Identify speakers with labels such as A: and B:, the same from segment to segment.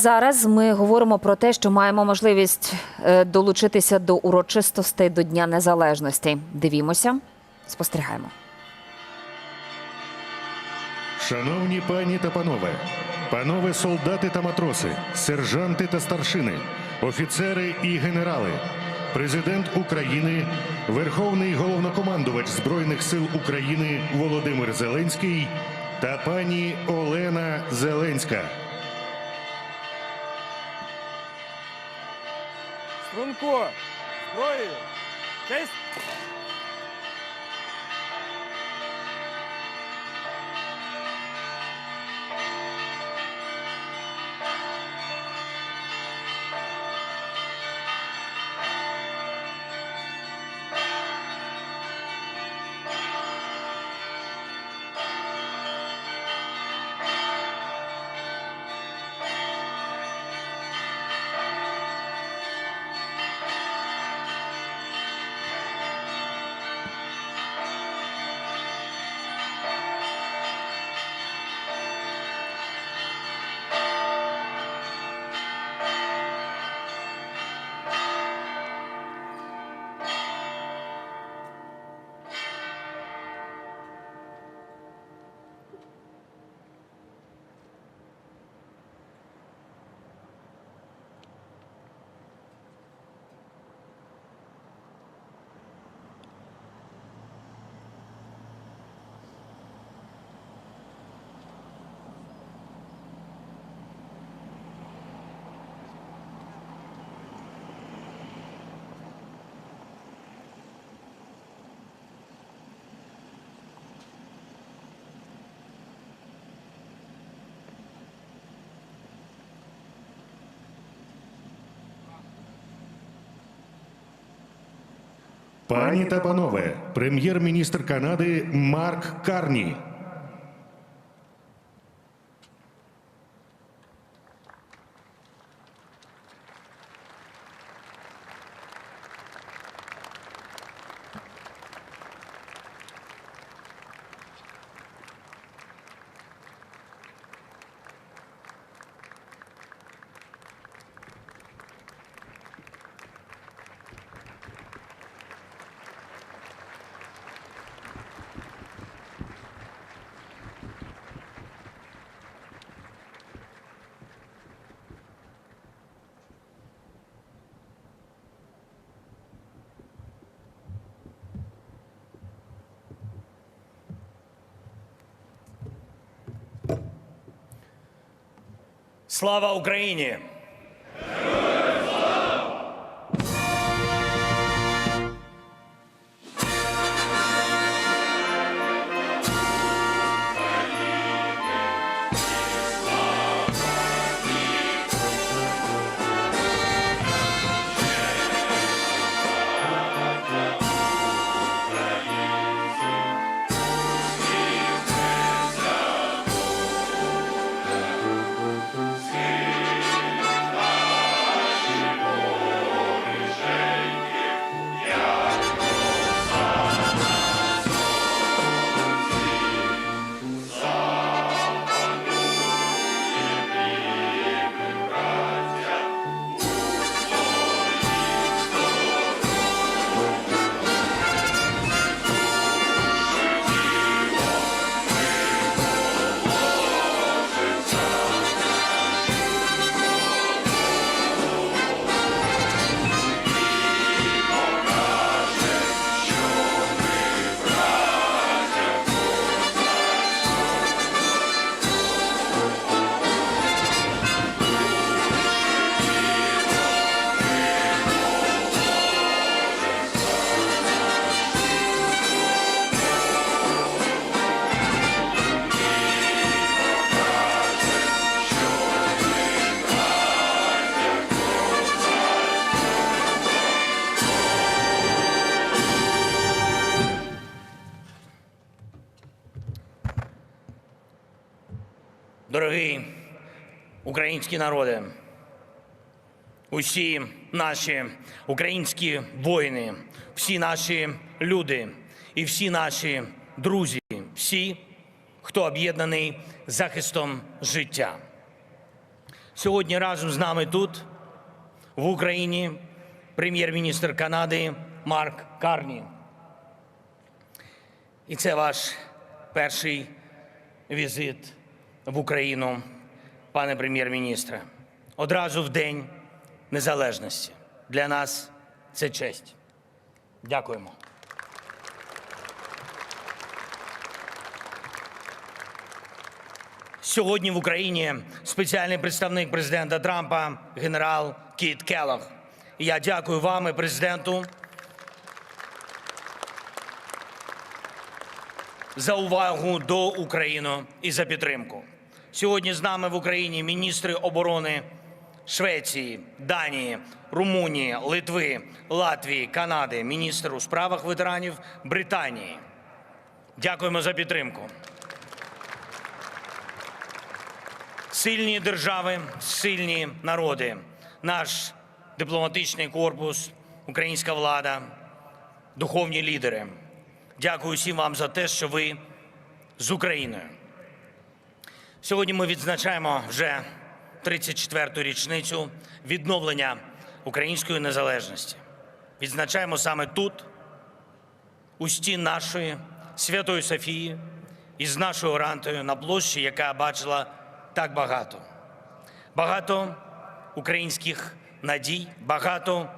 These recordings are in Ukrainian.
A: Зараз ми говоримо про те, що маємо можливість е, долучитися до урочистостей до Дня Незалежності. Дивімося, спостерігаємо.
B: Шановні пані та панове, панове солдати та матроси, сержанти та старшини, офіцери і генерали, президент України, Верховний головнокомандувач Збройних сил України Володимир Зеленський та пані Олена Зеленська.
C: Струнко! Строю! Честь!
B: Пані та панове, прем'єр-міністр Канади Марк Карні.
C: Слава Україні! Український народи, усі наші українські воїни, всі наші люди і всі наші друзі, всі, хто об'єднаний захистом життя. Сьогодні разом з нами тут, в Україні, прем'єр-міністр Канади Марк Карні. І це ваш перший візит в Україну, пане прем'єр-міністре. Одразу в День Незалежності. Для нас це честь. Дякуємо. Сьогодні в Україні спеціальний представник президента Трампа генерал Кіт Келлог. Я дякую вам і президенту за увагу до України і за підтримку. Сьогодні з нами в Україні міністри оборони Швеції, Данії, Румунії, Литви, Латвії, Канади, міністр у справах ветеранів Британії. Дякуємо за підтримку. Сильні держави, сильні народи, наш дипломатичний корпус, українська влада, духовні лідери. Дякую всім вам за те, що ви з Україною. Сьогодні ми відзначаємо вже 34-ту річницю відновлення української незалежності. Відзначаємо саме тут, у стін нашої Святої Софії із нашою рантою на площі, яка бачила так багато. Багато українських надій, багато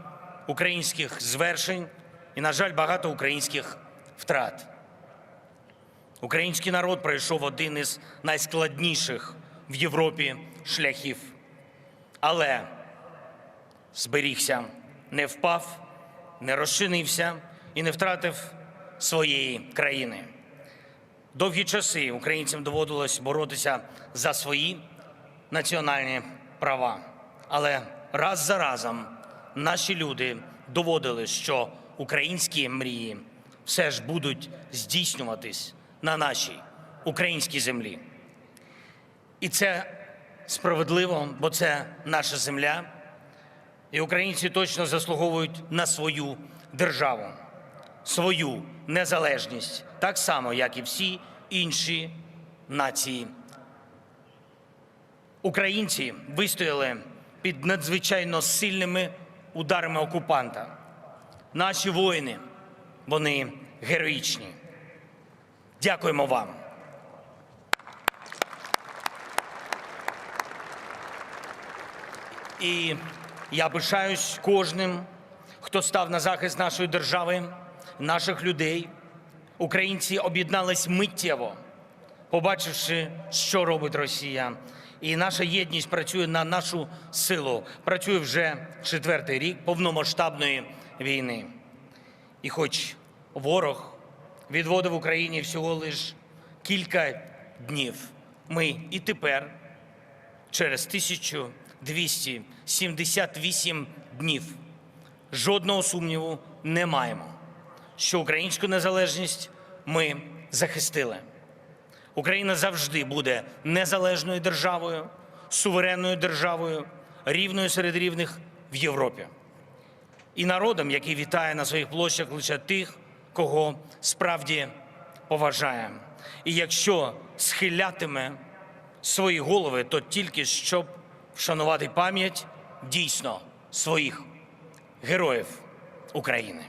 C: українських звершень і, на жаль, багато українських втрат. Український народ пройшов один із найскладніших в Європі шляхів, але зберігся, не впав, не розчинився і не втратив своєї країни. Довгі часи українцям доводилось боротися за свої національні права. Але раз за разом наші люди доводили, що українські мрії все ж будуть здійснюватись на нашій українській землі. І це справедливо, бо це наша земля, і українці точно заслуговують на свою державу свою незалежність, так само, як і всі інші нації. Українці вистояли під надзвичайно сильними ударами окупанта. Наші воїни, вони героїчні. Дякуємо вам. І я пишаюсь кожним, хто став на захист нашої держави, наших людей. Українці об'єднались миттєво, побачивши, що робить Росія. І наша єдність працює на нашу силу. Працює вже четвертий рік повномасштабної війни. І хоч ворог відводив Україні всього лиш кілька днів, ми і тепер через 1278 днів жодного сумніву не маємо, що українську незалежність ми захистили. Україна завжди буде незалежною державою, суверенною державою, рівною серед рівних в Європі. І народом, який вітає на своїх площах лише тих, кого справді поважає. І якщо схилятиме свої голови, то тільки щоб вшанувати пам'ять дійсно своїх героїв України.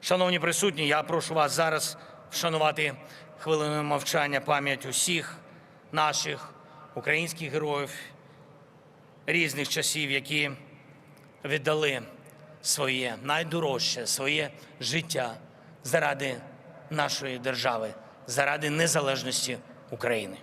C: Шановні присутні, я прошу вас зараз вшанувати хвилиною мовчання пам'ять усіх наших українських героїв різних часів, які віддали своє найдорожче, своє життя заради нашої держави, заради незалежності України.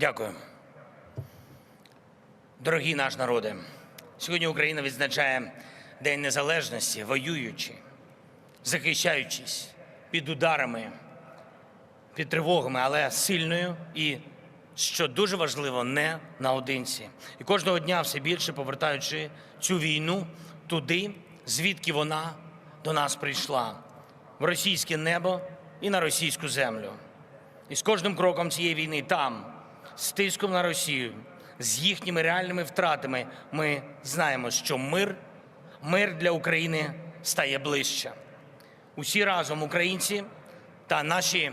C: Дякую. Дорогі наш народи, сьогодні Україна відзначає День Незалежності, воюючи, захищаючись під ударами, під тривогами, але сильною і, що дуже важливо, не наодинці. І кожного дня все більше повертаючи цю війну туди, звідки вона до нас прийшла, в російське небо і на російську землю. І з кожним кроком цієї війни там, з тиском на Росію, з їхніми реальними втратами, ми знаємо, що мир, мир для України стає ближче. Усі разом, українці та наші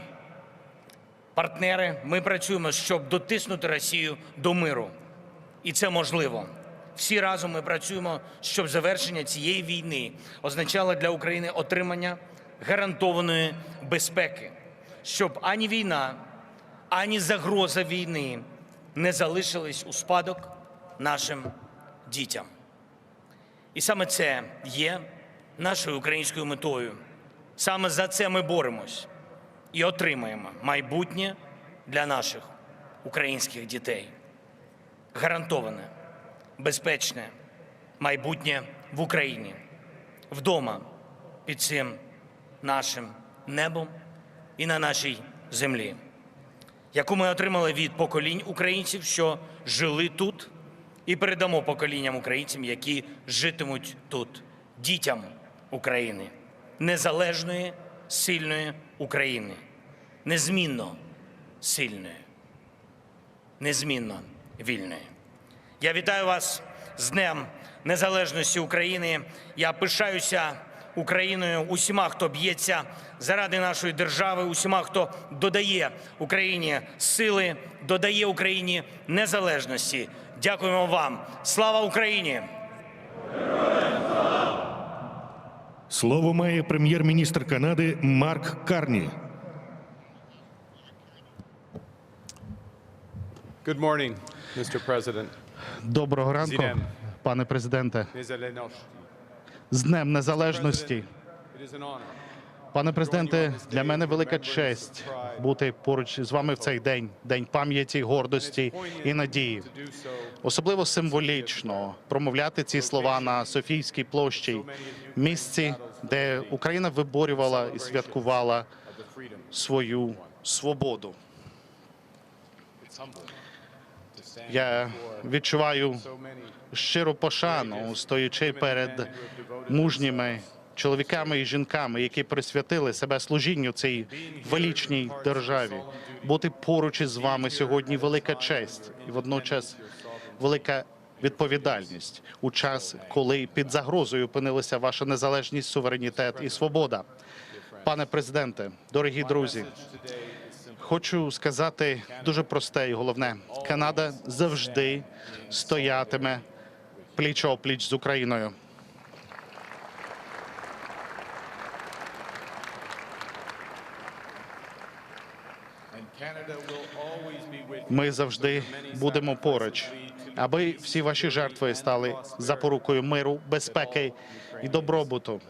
C: партнери, ми працюємо, щоб дотиснути Росію до миру. І це можливо. Всі разом ми працюємо, щоб завершення цієї війни означало для України отримання гарантованої безпеки, щоб ані війна, ані загроза війни не залишились у спадок нашим дітям. І саме це є нашою українською метою. Саме за це ми боремось і отримаємо майбутнє для наших українських дітей. Гарантоване, безпечне майбутнє в Україні, вдома під цим нашим небом і на нашій землі, яку ми отримали від поколінь українців, що жили тут, і передамо поколінням українцям, які житимуть тут, дітям України, незалежної, сильної України, незмінно сильної, незмінно вільної. Я вітаю вас з Днем Незалежності України. Я пишаюся Україною, усіма, хто б'ється заради нашої держави, усіма, хто додає Україні сили, додає Україні незалежності. Дякуємо вам. Слава Україні!
B: Слово має прем'єр-міністр Канади Марк Карні.
D: Good morning, Mr. President.
E: Доброго ранку, пане президенте. З Днем Незалежності. Пане президенте, для мене велика честь бути поруч з вами в цей день, день пам'яті, гордості і надії. Особливо символічно промовляти ці слова на Софійській площі, місці, де Україна виборювала і святкувала свою свободу. Я відчуваю щиру пошану, стоячи перед мужніми чоловіками і жінками, які присвятили себе служінню цій величній державі. Бути поруч із вами сьогодні велика честь і водночас велика відповідальність у час, коли під загрозою опинилися ваша незалежність, суверенітет і свобода. Пане президенте, дорогі друзі, Хочу сказати дуже просте і головне: Канада завжди стоятиме пліч опліч з Україною. Ми завжди будемо поруч, аби всі ваші жертви стали запорукою миру, безпеки і добробуту,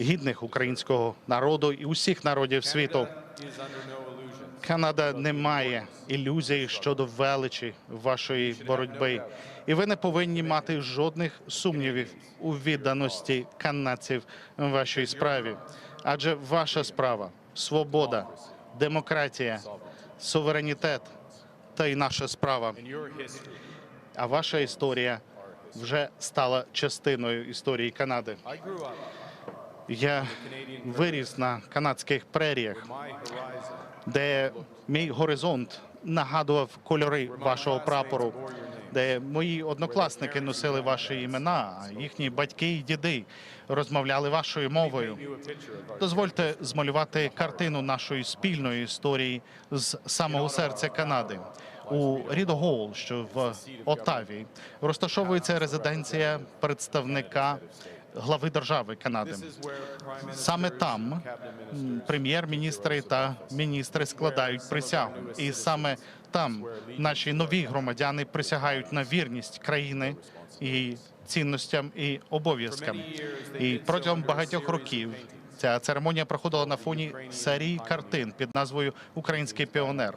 E: гідних українського народу і усіх народів світу. Канада не має ілюзій щодо величі вашої боротьби, і ви не повинні мати жодних сумнівів у відданості канадців вашій справі. Адже ваша справа свобода, демократія, суверенітет та й наша справа. А ваша історія вже стала частиною історії Канади. Я виріс на канадських преріях. Де мій горизонт нагадував кольори вашого прапору, де мої однокласники носили ваші імена, їхні батьки і діди розмовляли вашою мовою. Дозвольте змалювати картину нашої спільної історії з самого серця Канади. У Рідо Голл, що в Оттаві, розташовується резиденція представника глави держави Канади. Саме там прем'єр-міністри та міністри складають присягу, і саме там наші нові громадяни присягають на вірність країни і цінностям і обов'язкам. І протягом багатьох років ця церемонія проходила на фоні серії картин під назвою Український піонер.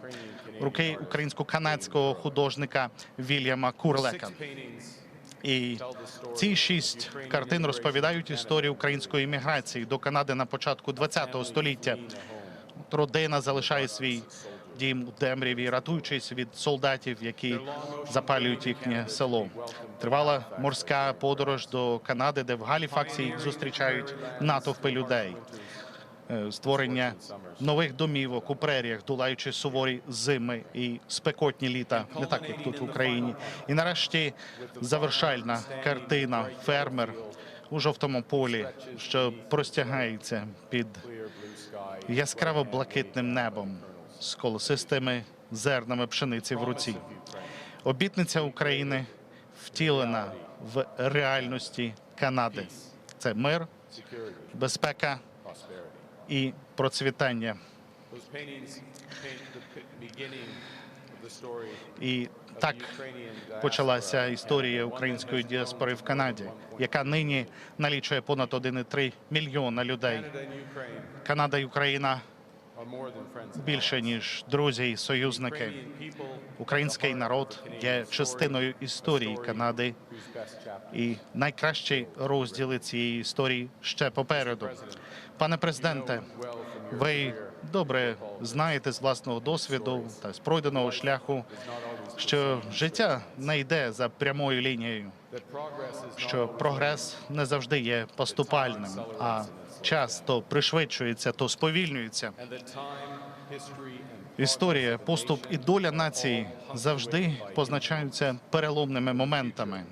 E: руки українсько-канадського художника Вільяма Курлека. І ці шість картин розповідають історію української імміграції до Канади на початку ХХ століття. Родина залишає свій дім у темряві, рятуючись від солдатів, які запалюють їхнє село. Тривала морська подорож до Канади, де в Галіфаксі їх зустрічають натовпи людей. Е, Створення нових домівок у преріях, долаючи суворі зими і спекотні літа, не так як тут в Україні. І нарешті завершальна картина фермер у жовтому полі, що простягається під яскраво блакитним небом з колосистими зернами пшениці в руці. Обітниця України втілена в реальності Канади. Це мир, безпека і процвітання. І так почалася історія української діаспори в Канаді, яка нині налічує понад 1,3 мільйона людей. Канада і Україна більше ніж друзі і союзники. Український народ є частиною історії Канади, і найкращі розділи цієї історії ще попереду. Пане президенте, ви добре знаєте з власного досвіду та з пройденого шляху, що життя не йде за прямою лінією, що прогрес не завжди є поступальним, а час то пришвидшується, то сповільнюється. Історія, поступ і доля нації завжди позначаються переломними моментами.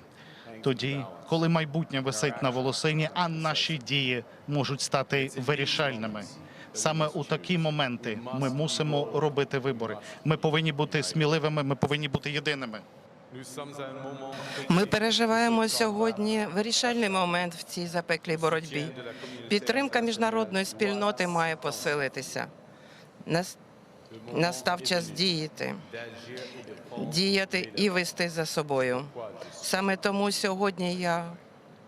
E: Тоді, коли майбутнє висить на волосині, а наші дії можуть стати вирішальними. Саме у такі моменти ми мусимо робити вибори. Ми повинні бути сміливими, ми повинні бути єдиними.
F: Ми переживаємо сьогодні вирішальний момент в цій запеклій боротьбі. Підтримка міжнародної спільноти має посилитися. Настав час діяти, діяти і вести за собою. Саме тому сьогодні я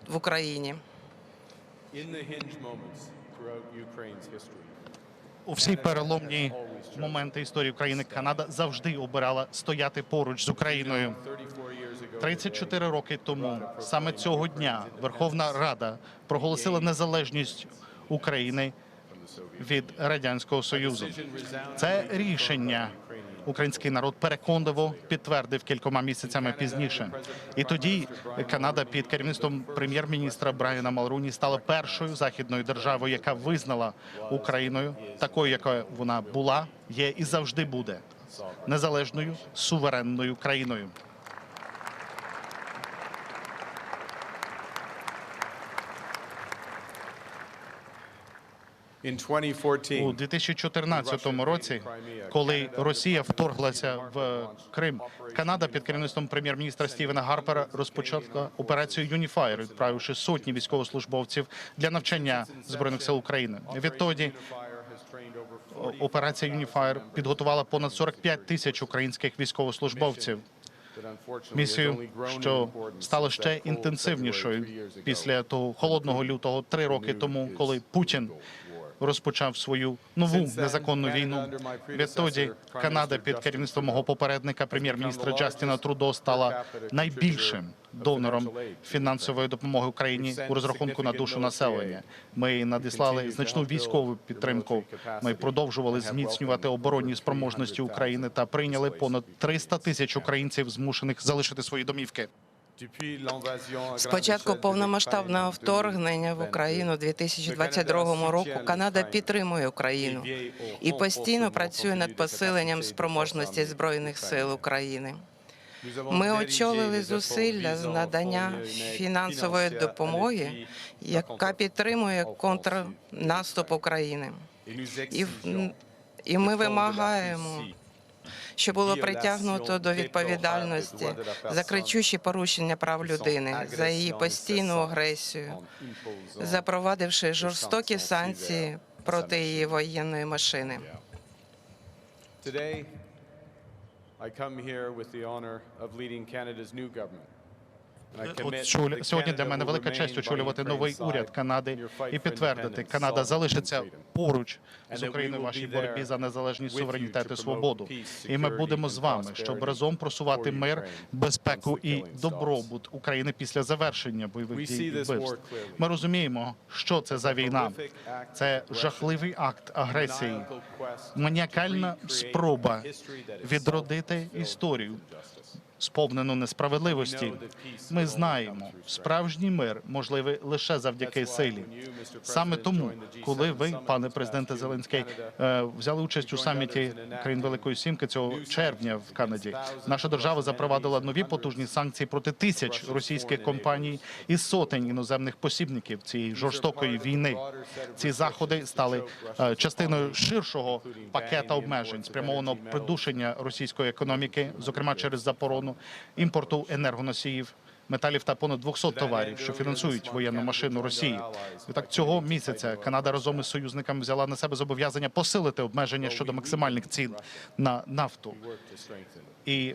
F: в Україні.
E: У всі переломні моменти історії України Канада завжди обирала стояти поруч з Україною.
D: 34 years ago,
E: 34 роки тому, саме цього дня, Верховна Рада проголосила незалежність України від радянського союзу. Це рішення український народ переконливо підтвердив кількома місяцями пізніше. І тоді Канада під керівництвом прем'єр-міністра Брайана Малруні стала першою західною державою, яка визнала Україною такою, якою вона була, є і завжди буде незалежною суверенною країною. У
D: 2014,
E: 2014 році, коли Росія вторглася в Крим, Канада під керівництвом прем'єр-міністра Стівена Гарпера розпочала операцію «Юніфаєр», відправивши сотні військовослужбовців для навчання збройних сил України. Відтоді операція «Юніфаєр» підготувала понад 45 тисяч українських військовослужбовців. Місію, що стала ще інтенсивнішою після того холодного лютого три роки тому, коли Путін розпочав свою нову незаконну війну. Відтоді Канада під керівництвом мого попередника, прем'єр-міністра Джастіна Трудо, стала найбільшим донором фінансової допомоги Україні у розрахунку на душу населення. Ми надіслали значну військову підтримку. Ми продовжували зміцнювати оборонні спроможності України та прийняли понад 300 тисяч українців, змушених залишити свої домівки.
F: З початку повномасштабного вторгнення в Україну 2022 року Канада підтримує Україну і постійно працює над посиленням спроможності збройних сил України. Ми очолили зусилля з надання фінансової допомоги, яка підтримує контрнаступ України. І, і ми вимагаємо, щоб було притягнуто до відповідальності за кричущі порушення прав людини, за її постійну агресію, запровадивши жорстокі санкції проти її воєнної машини.
D: Today, I come here with the honor of leading Canada's new government.
E: От чуля- сьогодні для мене велика честь очолювати новий уряд Канади і підтвердити, Канада залишиться поруч з Україною в вашій боротьбі за незалежність, суверенітет і свободу. І ми будемо з вами, щоб разом просувати мир, безпеку і добробут України після завершення бойових дій і вбивств. Ми розуміємо, що це за війна. Це жахливий акт агресії, маніакальна спроба відродити історію, сповнену несправедливості. Ми знаємо, справжній мир можливий лише завдяки силі. Саме тому, коли ви, пане президенте Зеленський, е, взяли участь у саміті країн Великої Сімки цього червня в Канаді, наша держава запровадила нові потужні санкції проти тисяч російських компаній і сотень іноземних посібників цієї жорстокої війни. Ці заходи стали е, частиною ширшого пакета обмежень, спрямованого придушення російської економіки, зокрема через заборону імпорту енергоносіїв. Металів та понад 200 товарів, що фінансують воєнну машину Росії. І так цього місяця Канада разом із союзниками взяла на себе зобов'язання посилити обмеження щодо максимальних цін на нафту. І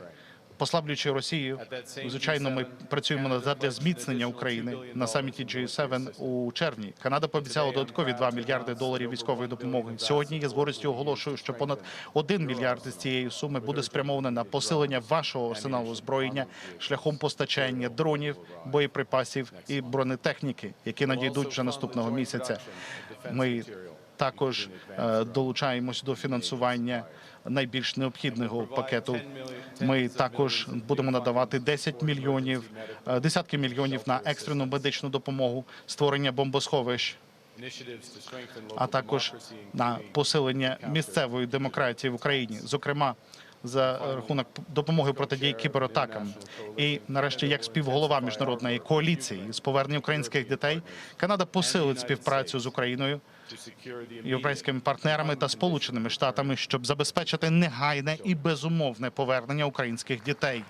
E: послаблюючи Росію, звичайно, ми працюємо над для зміцнення України на саміті G7 у червні. Канада пообіцяла додаткові 2 мільярди доларів військової допомоги. Сьогодні я з гордістю оголошую, що понад 1 мільярд із цієї суми буде спрямовано на посилення вашого арсеналу озброєння шляхом постачання дронів, боєприпасів і бронетехніки, які надійдуть вже наступного місяця. Ми також е, долучаємось до фінансування найбільш необхідного пакету. Ми також будемо надавати 10 мільйонів, е, десятки мільйонів на екстрену медичну допомогу, створення бомбосховищ, а також на посилення місцевої демократії в Україні, зокрема. За рахунок допомоги протидії кібератакам, і нарешті, як співголова міжнародної коаліції з повернення українських дітей, Канада посилить співпрацю з Україною європейськими партнерами та сполученими штатами, щоб забезпечити негайне і безумовне повернення українських дітей.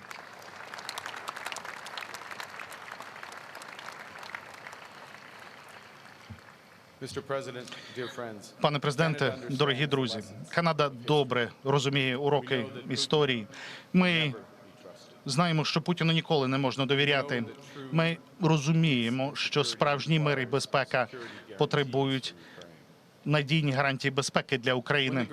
E: Пане президенте, дорогі друзі, Канада добре розуміє уроки історії. Ми знаємо, що Путіну ніколи не можна довіряти. Ми розуміємо, що справжній мир і безпека потребують надійні гарантії безпеки для України.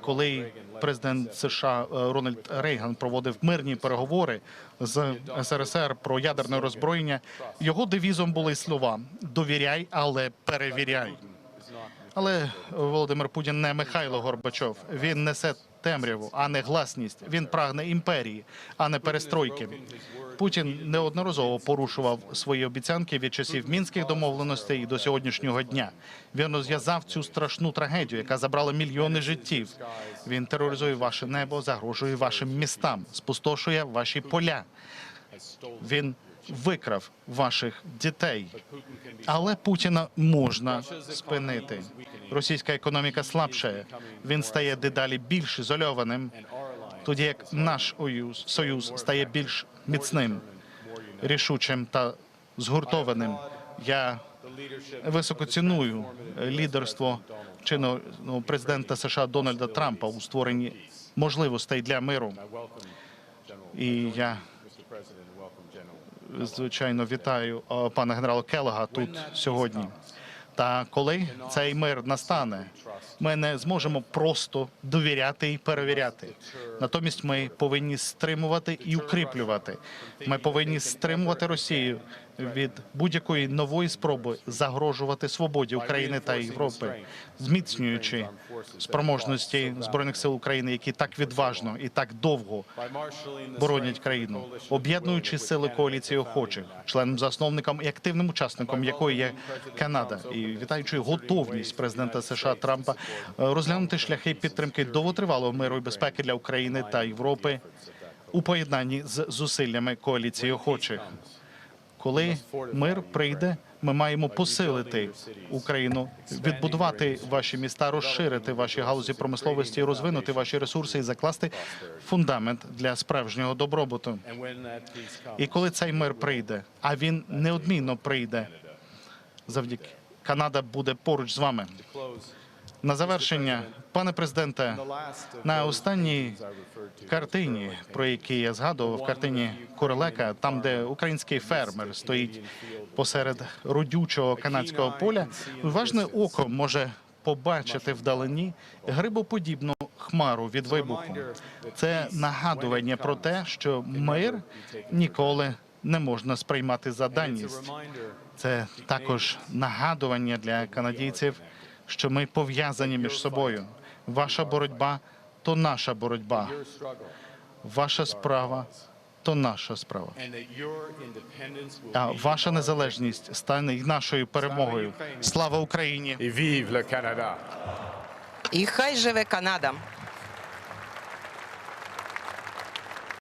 E: коли президент США е, Рональд Рейган проводив мирні переговори з СРСР про ядерне роззброєння, його девізом були слова довіряй, але перевіряй. Але Володимир Путін не Михайло Горбачов. Він несе темряву, а не гласність. Він прагне імперії, а не перестройки. Путін неодноразово порушував свої обіцянки від часів мінських домовленостей до сьогоднішнього дня. Він розв'язав цю страшну трагедію, яка забрала мільйони життів. Він тероризує ваше небо, загрожує вашим містам, спустошує ваші поля. Він викрав ваших дітей. Але Путіна можна спинити. Російська економіка слабшає. Він стає дедалі більш ізольованим, тоді як наш оюз- союз стає більш міцним, рішучим та згуртованим. Я високо ціную лідерство чинного президента США Дональда Трампа у створенні можливостей для миру. І я звичайно вітаю е, пана генерала Келога тут сьогодні. Та коли цей мир настане, ми не зможемо просто довіряти і перевіряти. Натомість ми повинні стримувати і укріплювати. Ми повинні стримувати Росію від будь-якої нової спроби загрожувати свободі України та Європи, зміцнюючи спроможності збройних сил України, які так відважно і так довго боронять країну, об'єднуючи сили коаліції охочих, членом засновником і активним учасником якої є Канада, і вітаючи готовність президента США Трампа е, розглянути шляхи підтримки довготривалого миру і безпеки для України та Європи у поєднанні з зусиллями коаліції охочих. Коли мир прийде, ми маємо посилити Україну, відбудувати ваші міста, розширити ваші галузі промисловості, розвинути ваші ресурси і закласти фундамент для справжнього добробуту. І коли цей мир прийде, а він неодмінно прийде, завдяки Канада буде поруч з вами. На завершення, пане президенте, на останній картині, про які я згадував, в картині Курилека, там, де український фермер стоїть посеред родючого канадського поля, уважне око може побачити вдалині грибоподібну хмару від вибуху. Це нагадування про те, що мир ніколи не можна сприймати за даність. Це також нагадування для канадійців, що ми пов'язані між собою. Ваша боротьба то наша боротьба. Ваша справа то наша справа. А ваша незалежність стане й нашою перемогою. Слава Україні!
F: І хай живе Канада!